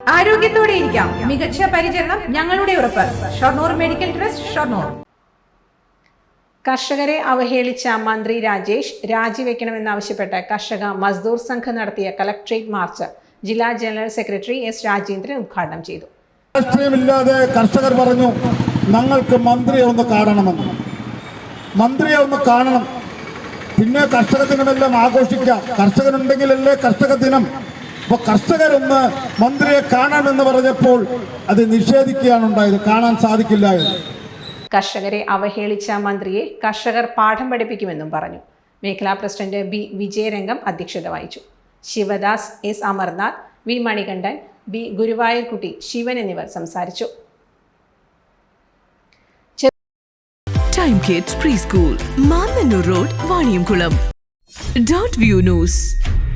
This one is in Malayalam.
ആരോഗ്യത്തോടെ ഇരിക്കാം. മികച്ച പരിചരണം ഞങ്ങളുടെ ഉറപ്പ്. Shoranur medical trust Shoranur. കർഷകരെ അവഹേളിച്ച മന്ത്രി രാജേഷ് രാജിവെക്കണമെന്നാവശ്യപ്പെട്ട് കർഷക മസ്ദൂർ സംഘം നടത്തിയ കലക്ട്രേറ്റ് മാർച്ച് ജില്ലാ ജനറൽ സെക്രട്ടറി എസ് രാജേന്ദ്രൻ ഉദ്ഘാടനം ചെയ്തു. രാഷ്ട്രീയമില്ലാതെ കർഷകർ പറഞ്ഞു ഞങ്ങൾക്ക് മന്ത്രിയെ ഒന്ന് കാണണമെന്ന്. മന്ത്രിയെ ഒന്ന് കാണണം. പിന്നെ കർഷക ദിനമെല്ലാം ആഘോഷിക്കാം. കർഷകനുണ്ടെങ്കിലല്ലേ കർഷക ദിനം. അപ്പൊ കർഷകരൊന്ന് മന്ത്രിയെ കാണാമെന്ന് പറഞ്ഞപ്പോൾ അത് നിഷേധിക്കുകയാണ് ഉണ്ടായത്. കാണാൻ സാധിക്കില്ല എന്ന്. കർഷകരെ അവഹേളിച്ച മന്ത്രിയെ കർഷകർ പാഠം പഠിപ്പിക്കുമെന്നും പറഞ്ഞു. മേഖലാ പ്രസിഡന്റ് ബി വിജയരംഗം അധ്യക്ഷത വഹിച്ചു. Sivadas S Amarnath V Manikandan B Guruvayurkutty Sivan എന്നിവർ സംസാരിച്ചു. Time kids pre school Mannannur road Vaniyamkulam dot view news